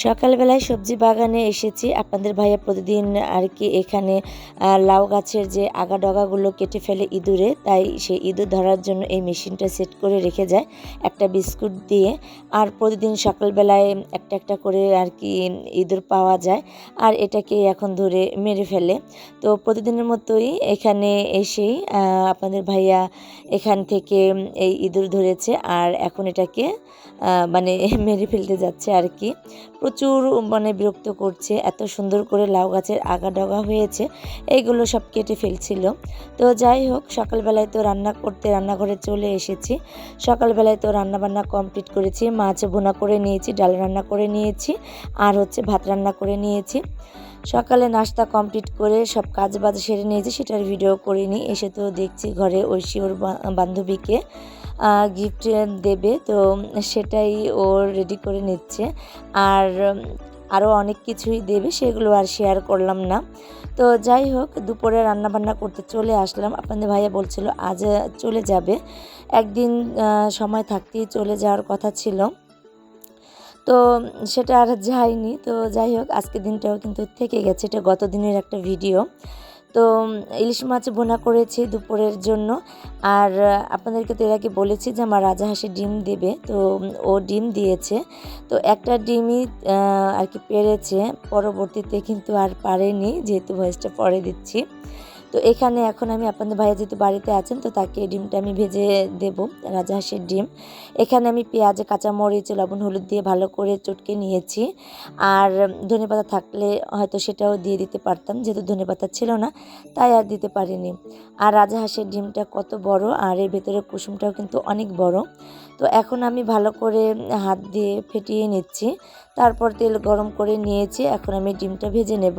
সকালবেলায় সবজি বাগানে এসেছি। আপনাদের ভাইয়া প্রতিদিন আর কি এখানে লাউ গাছের যে আগা ডগাগুলো কেটে ফেলে ইঁদুরে, তাই সেই ইঁদুর ধরার জন্য এই মেশিনটা সেট করে রেখে যায় একটা বিস্কুট দিয়ে। আর প্রতিদিন সকালবেলায় একটা একটা করে আর কি ইঁদুর পাওয়া যায় আর এটাকে এখন ধরে মেরে ফেলে। তো প্রতিদিনের মতোই এখানে এসেই আপনাদের ভাইয়া এখান থেকে এই ইঁদুর ধরেছে আর এখন এটাকে মানে মেরে ফেলতে যাচ্ছে আর কি। প্রচুর মানে বিরক্ত করছে, এত সুন্দর করে লাউ গাছের আগা ডগা হয়েছে, এইগুলো সব কেটে ফেলছিল। তো যাই হোক, সকালবেলায় তো রান্না করতে রান্নাঘরে চলে এসেছি। সকালবেলায় তো রান্নাবান্না কমপ্লিট করেছি, মাছ বোনা করে নিয়েছি, ডাল রান্না করে নিয়েছি, আর হচ্ছে ভাত রান্না করে নিয়েছি। সকালে নাস্তা কমপ্লিট করে সব কাজ বাজ সেরে নিয়েছি, সেটার ভিডিও করে করিনি, এসে তো দেখছি ঘরে ঐশী ওর বান্ধবীকে। গিফট দেবে, তো সেটাই ও রেডি করে নিচ্ছে। আর আরও অনেক কিছুই দেবে, সেগুলো আর শেয়ার করলাম না। তো যাই হোক, দুপুরে রান্না বান্না করতে চলে আসলাম। আপনাদের ভাইয়া বলছিল, আজ চলে যাবে। একদিন সময় থাকতেই চলে যাওয়ার কথা ছিল। তো সেটা আর যায়নি। তো যাই হোক, আজকের দিনটাও কিন্তু থেকে গেছে। এটা গত দিনের একটা ভিডিও তো ইলিশ মাছ বোনা করেছি দুপুরের জন্য। আর আপনাদেরকে তো এর আগে বলেছি যে আমার রাজা হাসি ডিম দেবে। তো ও ডিম দিয়েছে। তো, একটা ডিমই আর কি পেরেছে। পরবর্তীতে কিন্তু আর পারেনি, যেহেতু ভয়েসটা পরে দিচ্ছি। তো এখানে এখন আমি আপনাদের ভাইয়া যেহেতু বাড়িতে আছেন, তো তাকে ডিমটা আমি ভেজে দেব রাজাহাঁসের ডিম। এখানে আমি পেঁয়াজ, কাঁচামরিচ, লবণ, হলুদ দিয়ে ভালো করে চটকে নিয়েছি। আর ধনেপাতা থাকলে হয়তো সেটাও দিয়ে দিতে পারতাম, যেহেতু ধনেপাতা ছিল না, তাই আর দিতে পারিনি। আর রাজাহাঁসের ডিমটা কত বড়, আর এর ভেতরে কুসুমটাও কিন্তু অনেক বড়। তো এখন আমি ভালো করে হাত দিয়ে ফেটিয়ে নিচ্ছি, তারপর তেল গরম করে নিয়েছি, এখন আমি ডিমটা ভেজে নেব।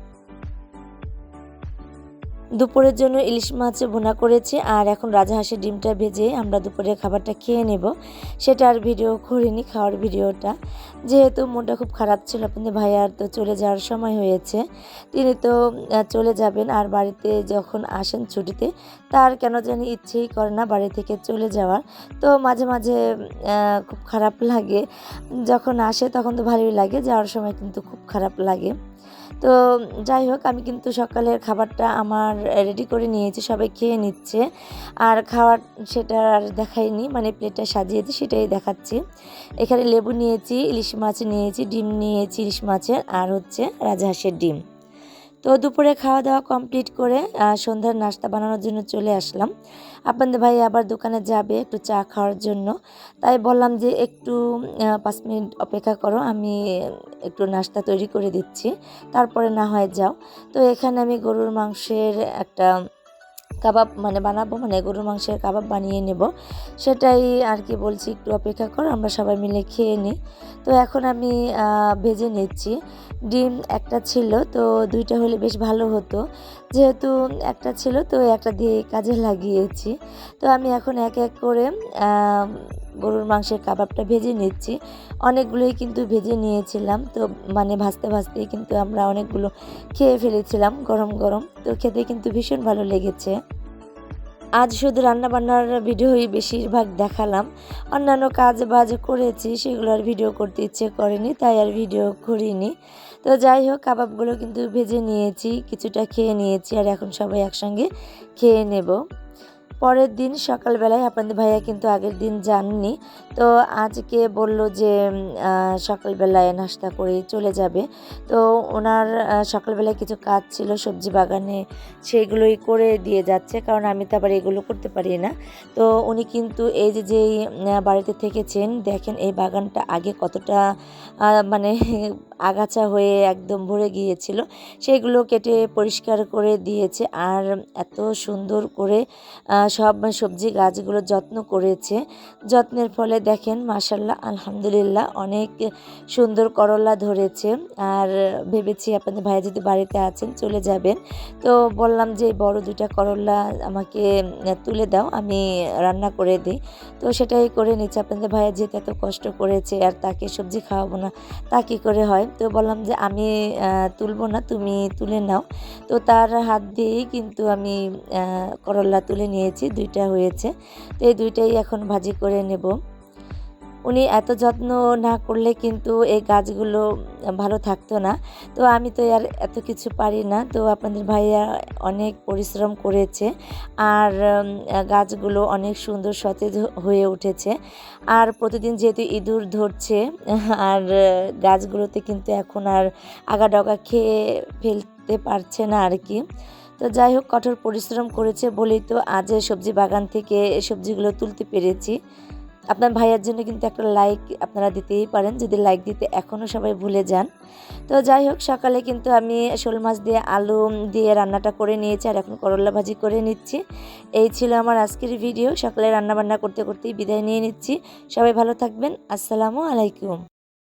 দুপুরের জন্য ইলিশ মাছ বোনা করেছি, আর এখন রাজাহাঁসের ডিমটা ভেজে আমরা দুপুরের খাবারটা খেয়ে নেব। সেটা আর ভিডিও করিনি, খাওয়ার ভিডিওটা। যেহেতু মনটা খুব খারাপ ছিল আপনাদের ভাইয়ার তো চলে যাওয়ার সময় হয়েছে। তিনি তো চলে যাবেন, আর বাড়িতে যখন আসেন ছুটিতে, তার কেন জানি ইচ্ছেই করে না বাড়ি থেকে চলে যাওয়ার। তো মাঝে মাঝে খুব খারাপ লাগে। যখন আসে তখন তো ভালোই লাগে, যাওয়ার সময় কিন্তু খুব খারাপ লাগে। তো যাই হোক, আমি কিন্তু সকালের খাবারটা আমার রেডি করে নিয়েছি, সবাই খেয়ে নিচ্ছে। আর খাওয়ার সেটা আর দেখাইনি মানে প্লেটটা সাজিয়েছি, সেটাই দেখাচ্ছি। এখানে লেবু নিয়েছি, ইলিশ মাছ নিয়েছি, ডিম নিয়েছি, ইলিশ মাছের, আর হচ্ছে রাজহাঁসের ডিম। তো দুপুরে খাওয়া দাওয়া কমপ্লিট করে সন্ধ্যার নাস্তা বানানোর জন্য চলে আসলাম। আপনাদের ভাই আবার দোকানে যাবে একটু চা খাওয়ার জন্য। তাই বললাম যে একটু পাঁচ মিনিট অপেক্ষা করো, আমি একটু নাস্তা তৈরি করে দিচ্ছি। তারপরে না হয় যাও। তো এখানে আমি গরুর মাংসের একটা কাবাব মানে বানাবো মানে গরুর মাংসের কাবাব বানিয়ে নেব। সেটাই আর কি বলছি, একটু অপেক্ষা কর, আমরা সবাই মিলে খেয়ে নিই। তো এখন আমি ভেজে নিচ্ছি। ডিম একটা ছিল, তো দুইটা হলে বেশ ভালো হতো। যেহেতু একটা ছিল, তো একটা দিয়ে কাজে লাগিয়েছি। তো আমি এখন এক এক করে গরুর মাংসের কাবাবটা ভেজে নিচ্ছি। অনেকগুলোই কিন্তু ভেজে নিয়েছিলাম। তো মানে ভাজতে ভাজতেই কিন্তু আমরা অনেকগুলো খেয়ে ফেলেছিলাম গরম গরম। তো খেতে কিন্তু ভীষণ ভালো লেগেছে। আজ শুধু রান্নাবান্নার ভিডিওই বেশিরভাগ দেখালাম। অন্যান্য কাজ বাজ করেছি, সেগুলো আর ভিডিও করতে ইচ্ছে করেনি, তাই আর ভিডিও করিনি। তো যাই হোক, কাবাবগুলো কিন্তু ভেজে নিয়েছি, কিছুটা খেয়ে নিয়েছি, আর এখন সবাই একসঙ্গে খেয়ে নেব। পরের দিন সকালবেলায় আপনাদের ভাইয়া কিন্তু আগের দিন যাননি। তো আজকে বলল যে সকালবেলায় নাস্তা করে চলে যাবে। তো ওনার সকালবেলায় কিছু কাজ ছিল, সবজি বাগানে সেগুলোই করে দিয়ে যাচ্ছে। কারণ আমি তো আবার এগুলো করতে পারি না। তো উনি কিন্তু এই যে, যেই বাড়িতে থেকেছেন, দেখেন এই বাগানটা আগে কতটা মানে আগাছা হয়ে একদম ভরে গিয়েছিল, সেগুলো কেটে পরিষ্কার করে দিয়েছে। আর এত সুন্দর করে সব সবজি গাছগুলো যত্ন করেছে। যত্নের ফলে দেখেন মাসাল্লাহ আলহামদুলিল্লাহ, অনেক সুন্দর করলা ধরেছে। আর ভেবেছি আপনাদের ভাইয়া যদি বাড়িতে আছেন, চলে যাবেন। তো বললাম যে, বড় দুইটা করলা আমাকে তুলে দাও, আমি রান্না করে দিই। তো সেটাই করে নিচ্ছে। আপনাদের ভাইয়া যেতে এত কষ্ট করেছে, আর তাকে সবজি খাওয়াবো না, তা কী করে হয়? তো বললাম যে আমি তুলবো না, তুমি তুলে নাও। তো তার হাত দিয়েই কিন্তু আমি করলা তুলে নিয়েছি, দুইটা হয়েছে। তো এই দুইটাই এখন ভাজি করে নেব। উনি এত যত্ন না করলে কিন্তু এই গাছগুলো ভালো থাকতো না। তো আমি তো আর এত কিছু পারি না। তো আপনাদের ভাইয়া অনেক পরিশ্রম করেছে আর গাছগুলো অনেক সুন্দর সতেজ হয়ে উঠেছে। আর প্রতিদিন যেহেতু ইঁদুর ধরছে, আর গাছগুলোতে কিন্তু এখন আর আগা ডগা খেয়ে ফেলতে পারছে না আর কি। তো যাই হোক, কঠোর পরিশ্রম করেছে বলেই তো আজ সবজি বাগান থেকে সবজিগুলো তুলতে পেরেছি। আপনার ভাইয়ের জন্য কিন্তু একটা লাইক আপনারা দিতেই পারেন। যদি লাইক দিতে এখনও সবাই ভুলে যান। তো যাই হোক, সকালে কিন্তু আমি শোল মাছ দিয়ে আলু দিয়ে রান্নাটা করে নিয়েছি আর এখন করলা ভাজি করে নিচ্ছি। এই ছিল আমার আজকের ভিডিও সকালে রান্নাবান্না করতে করতেই বিদায় নিয়ে নিচ্ছি। সবাই ভালো থাকবেন। আসসালামু আলাইকুম।